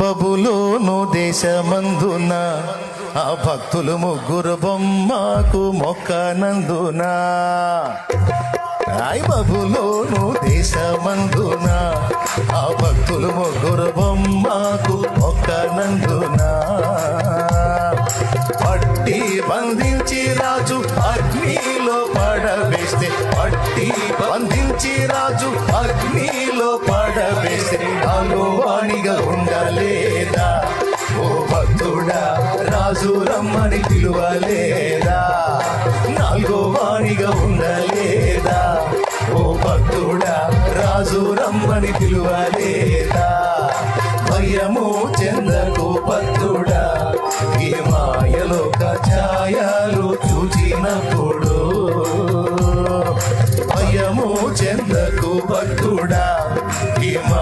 బబులోను దేశమందున ఆ భక్తులు ముగ్గురు బొమ్మకు మొక్కనందున. రాయ్ బబులోను దేశమందున ఆ భక్తులు ముగ్గురు బొమ్మకు మొక్కనందున. పట్టి బంధించి రాజు అగ్నిలో పడవేస్తే పట్టి బంధించి రాజు అగ్నిలో పడ నాలో వాణిగా ఉండలేదా? ఓ భక్తుడా రాజు రమ్మని పిలువలేదా? నాలుగో వాణిగా ఉండలేదా? ఓ భక్తుడా రాజు రమ్మని పిలువలేదా? భయము చెందకు భక్తుడా ఈ మాయలో ఛాయాలు చూచినప్పుడు. భయము చెందకు భక్తుడా ఈ మా